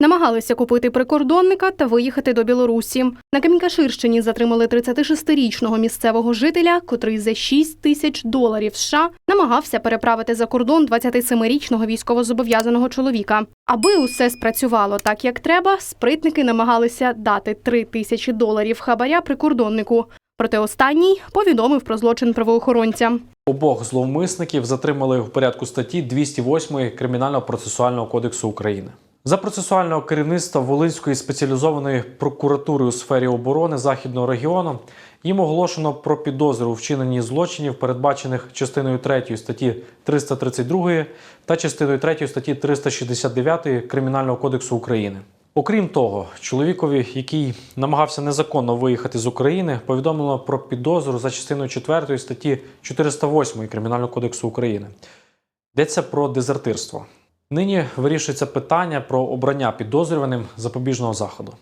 Намагалися купити прикордонника та виїхати до Білорусі. На Камінькаширщині затримали 36-річного місцевого жителя, котрий за 6 тисяч доларів США намагався переправити за кордон 27-річного військовозобов'язаного чоловіка. Аби усе спрацювало так, як треба, спритники намагалися дати 3 тисячі доларів хабаря прикордоннику. Проте останній повідомив про злочин правоохоронцям. Обох зловмисників затримали в порядку статті 208 Кримінального процесуального кодексу України. За процесуального керівництва Волинської спеціалізованої прокуратури у сфері оборони Західного регіону їм оголошено про підозру у вчиненні злочинів, передбачених частиною 3 статті 332 та частиною 3 статті 369 Кримінального кодексу України. Окрім того, чоловікові, який намагався незаконно виїхати з України, повідомлено про підозру за частиною 4 статті 408 Кримінального кодексу України. Йдеться про дезертирство. Нині вирішується питання про обрання підозрюваним запобіжного заходу.